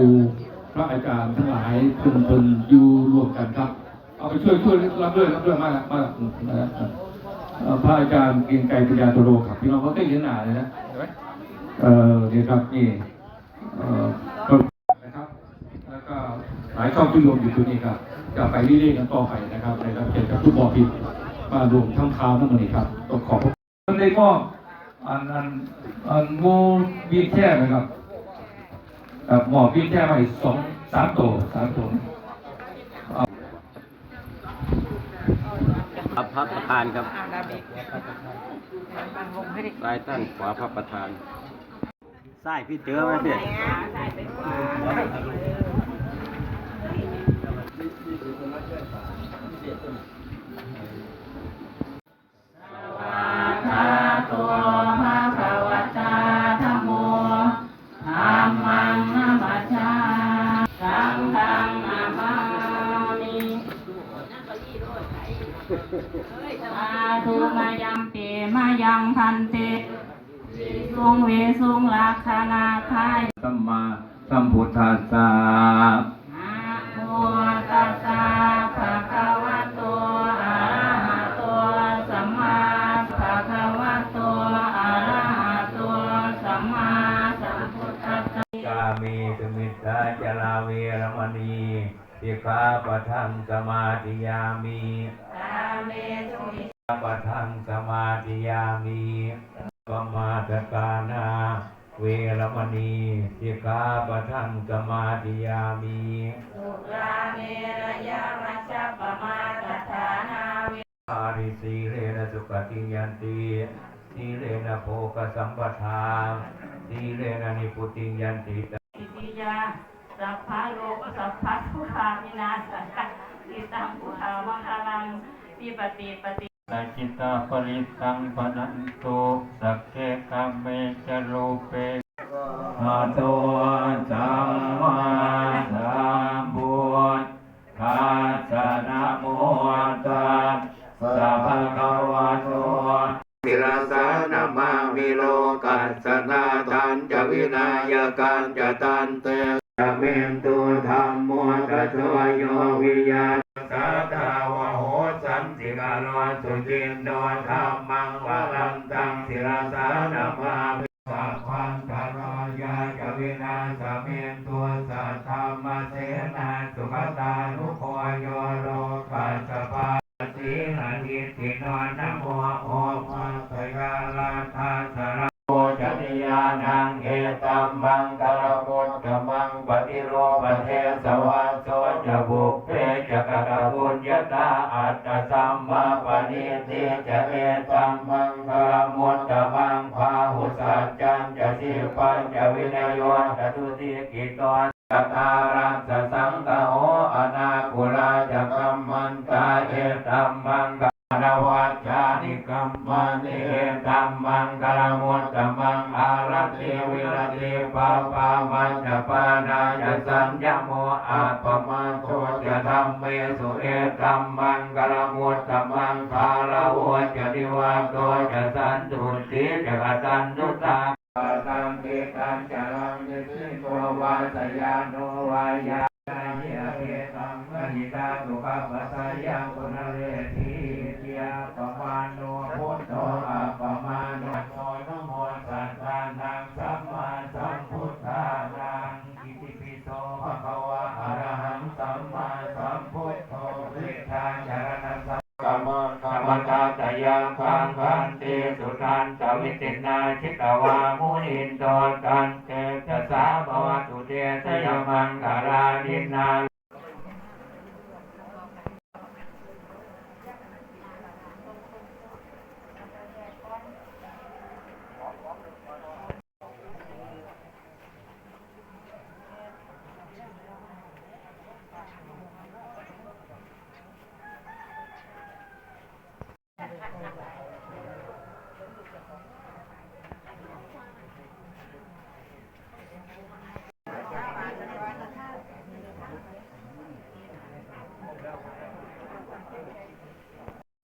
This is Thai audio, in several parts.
รูพระอาจารย์ทั้งหลายเพิ่นเพิ่นอยู่รวมกันครับ เอาไปช่วยช่วยรับด้วยรับด้วยมากมากนะพระอาจารย์เกรียงไกรปัญญาตโรครับพี่น้องเขาได้เห็นหน้าเลยนะเห็นไหมเออนี่ครับนี่เออนะครับ แล้วก็หลายช่องที่รวมอยู่ตรงนี้ครับจะไปเรื่อยๆกันต่อไปนะครับในรับเกี่ยวกับทุกบอพิษมารวมทั้งเท้าทั้งมันนี่ครับต้องขอบคุณได้มอบอันอันอันโมวีแช่นะครับ หมอวีแช่มาอีกสองสามตัวสามตัวครับพระประธานครับอาดาบิบังลงให้ดิลายตั้นขวาพระประธานไส้พี่เจอไหมพี่ สุงเวสุงลักขณาทายสัมมาสัมพุทธัสสะนะโมตัสสะภะคะวะโตอะระหะโตสัมมาภะคะวะโตอะระหะโตสัมมาสัมพุทธัสสะกาเมสมิทธาจลาเวรมณีสิกขาปะทังสมาธิยามิกาเมสุมิปะทังสมาธิยามิ ปมาตกานาเวรมณีสิกขาปะทังสมาธิยามิสุราเมรยามัจจปมาตฐานาเวอาริสีเลนะสุขติยันติสีเลนะโภคสัมปทาสีเลนะนิพุติยันติอิติยาสัพพะโลกสัพพะทุกขามินาสสะอิตังปุถามังคลังปิปติปฏิ สัจจิตาปริสังปนันตุสักเกกัมเมจโรเปอาโตจัมมาสัมพุทธัสสะนะโมตัสสะภะคะวะโตมิราสานามามิโลกัสสนาทันจะวินายกันจะตันเตจะเมนตุธรรมโมตัสสะโยวิญญาณ สานามาภิสัพพันตรายาจวินาสเมนตัวสัทธรรมเสนาสุขตานุโคโยโรกัสปาสีหนิติโนนะโมโอภะสยาลาทาสระโอจติยานังเอตัมมังกรมุตตมังปฏิโรปเทสวะโสจะบุพเพจะกะกะบุญญาตาอัตตสัมมาปณิทิจะเอตัมมัง มังกรมุตตมังอารัติวิรติปาปามันจะปานาจะสัญญโมอาปมาโทจะธรรมเมสุเอตัมมังกรมุตตมังคาลาโวจะดิวาโตจะสันตุติจะกตันตุตาตังเกตังจารังยสิโตวาสยานโนวายาเยเกตังมหิตาตุขปัสสยังปุณเรที ตันสวิตินาชิตวามุนินโตกันเตจะสาภวตุเตสยมังคารานินา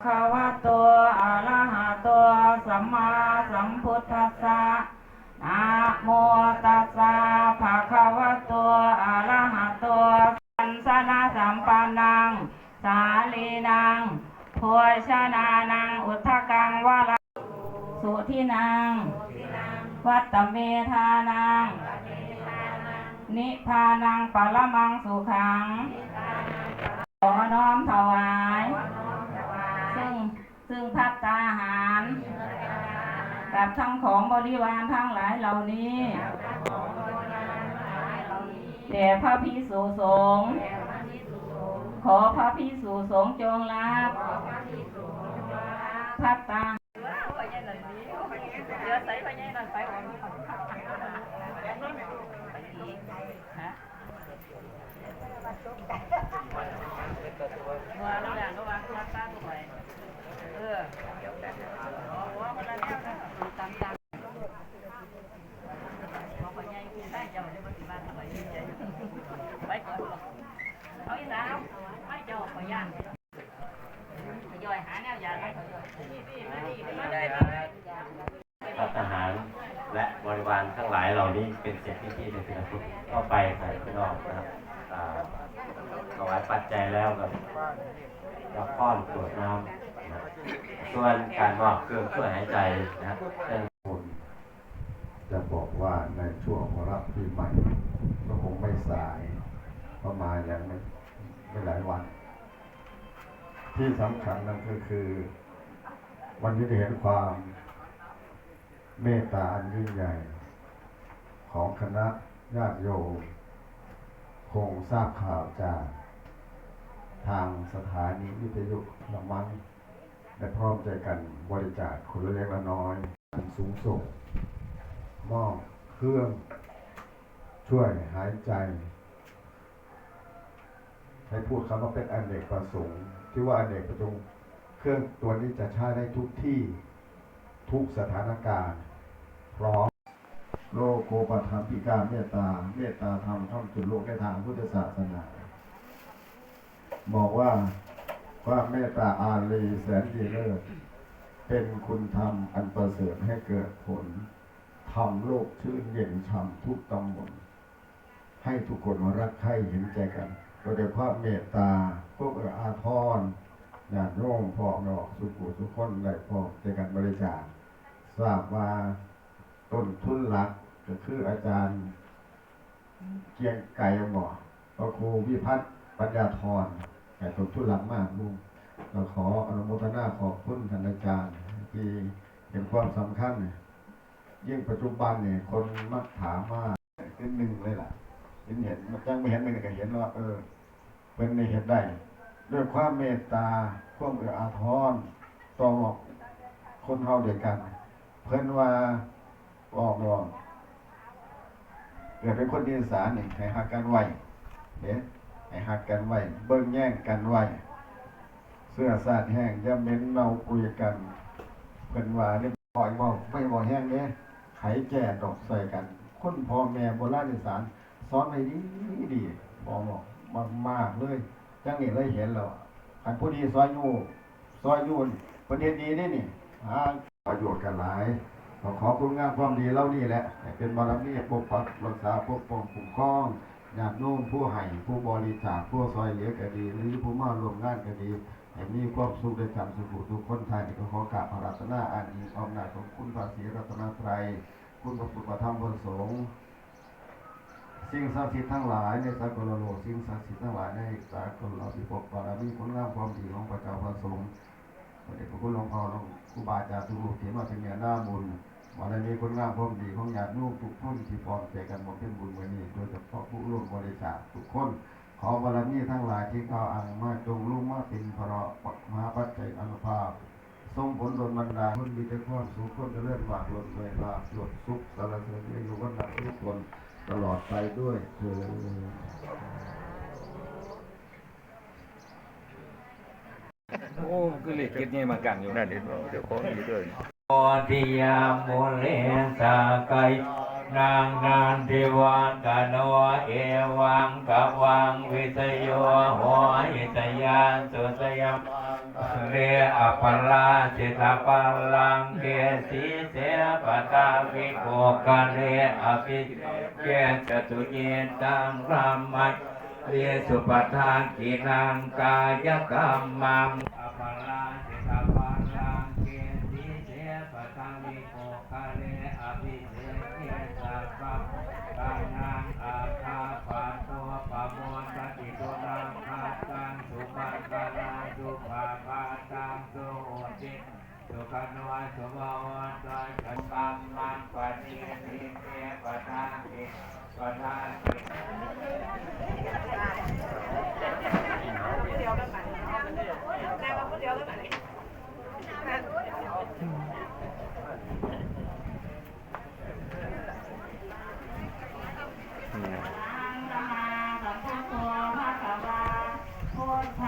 ควะโตอรหะโตสัมมาสัมพุทธัสสะนะโมตัสสะภะคะวะโตอรหะโตสันสนะสัมปันนัง สาลีนังโภชนานัง อุทกังวะระสุทินัง วัตเมธานัง นิพพานังปรมังสุขังขอน้อมถวาย ซึ่งพัตตาหาร กับทั้งของบริวารทั้งหลายเหล่านี้แด่พระพิสุสงฆ์ขอพระพิสุสงฆ์จงรับพัตตาพระ ทหารและบริวารทั้งหลายเหล่านี้เป็นเศรษฐีที่ในพิธีพุทธก็ไปใส่พี่น้องนะครับถวายปัจจัยแล้วก็รับป้อนตรวจน้ำนะครับ ส่วนการมอบเครื่องช่วยหายใจนะครับเป็นจะบอกว่าในช่วงรับปีใหม่ก็คงไม่สายประมาณอย่างไม่ไม่หลายวัน ที่สำคัญนั่นก็คือ วันนี้เห็นความเมตตาอันยิ่งใหญ่ ของคณะญาติโยมคงทราบข่าวจากทางสถานีวิทยุละมัง ได้พร้อมใจกันบริจาคคนละเล็กละน้อยอันสูงส่งมอบเครื่อง ช่วยหายใจ ให้พูดคำว่าเป็นอันเนกประสงค์ ที่ว่าอันเนกประสงค์เครื่องตัวนี้จะใช้ได้ทุกที่ทุกสถานการณ์พร้อมโลโกปธรรมปิการเมตตา เมตตาธรรมท่องจุดโลกในทางพุทธศาสนา บอกว่า ควาเมตตาอารีแสนดีเลิศเป็นคุณธรรมอันประเสริฐให้เกิดผลทำโลกชื่นเย็นช่ำทุกตำบลให้ทุกคนรักใคร่เห็นใจกันโดยเฉพาะเมตตาพวกเอื้ออาทรญาติโยมพ่อแม่สุขุทุกคนได้พอใจกันบริจาคทราบว่าต้นทุนหลักก็คืออาจารย์เกียงไก่หมอพระครูวิพัฒน์ปัญญาธร แต่ต้นทุนหลักมากลุงเราขออนุโมทนาขอบคุณท่านอาจารย์ที่เห็นความสำคัญยิ่งปัจจุบันเนี่ย คนมักถามว่าเป็นหนึ่งเลยล่ะเห็นเห็นมันจังไม่เห็นหนึ่ก็เห็นว่า เออเป็นในเห็นได้ด้วยความเมตตาความเอื้ออาทรต่อคนเฮาเดียวกัน เพิ่นว่าบอกว่าเกิดเป็นคนอีสานนี่ให้หักกันไว้เด้ ให้หักกันไว้ เบิ่งแย่งกันไว้ เสื้อสาดแห้งอย่าเหม็นเน่าคุยกันเพิ่นว่านี่บ่อยบ่ไม่บ่แห้งเด้ไขแก่ดอกใส่กัน คนพ่อแม่โบราณอีสานสอนให้ดีดีบอกบอกมากมากๆเลยจังนี่เลยเห็นแล้วคันผู้ดีซอยอยู่ซอยอยู่ประเด็นดีนี่นี่หาประโยชน์กันหลายขอขอคุณงามความดีเล่านี่แหละเป็นบารมีปกปักรักษาปกป้องคุ้มครอง ญาติโน้มผู้ให้ผู้บริจาคผู้ซอยเหลือก็ดีหรือผู้มาร่วมงานก็ดีให้มีความสุขด้วยกันสุขทุกคนไทยก็ขอกราบพระรัตนาอันนี้อำนาจของคุณพระศรีรัตนตรัยคุณพระพุทธพระธรรมพระสงฆ์สิ่งศักดิ์สิทธิ์ทั้งหลายในสากลโลกสิ่งศักดิ์สิทธิ์ทั้งหลายในสากลโลกพิภพบารมีผลงามความดีของพระเจ้าพระสงฆ์พระเดชพระคุณหลวงพ่อหลวงครูบาอาจารย์ทุกรูปที่มาเป็นเมียหน้าบุญ บารมีผลงามความดีของญาติโยมทุกคนที่พร้อมใจกันมาเป็นบุญวันนี้โดยเฉพาะผู้ร่วมบริจาคทุกคน ขอบารมีทั้งหลายที่เขาอังมาจงลุ่งมาเป็นพระปักมหาปัจจัยอนุภาพทรงผลดลบรรดาลคนมีแต่ความสุขคนจะเลื่อนมากลดเวลาลดสุขสารเสริญอยู่วันนั้นทุกคนตลอดไปด้วยเถิดโอ้คือเหล็กเก็ดนี่มากันอยู่นั่นเดี๋ยวเดี๋ยวของดีด้วย โอทิยามุเลสาไกยนางนานทิวันกโนเอวังกวังวิทโยโหหิตยานสุตยมเรอปลาสิตาปลังเกสีเสปตาวิโกกเรอภิเกจตุเยตังรามัยเรสุปทานกินังกายกรรมัง ส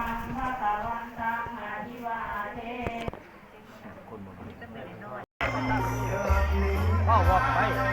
ังฆะวันตัง บอกไป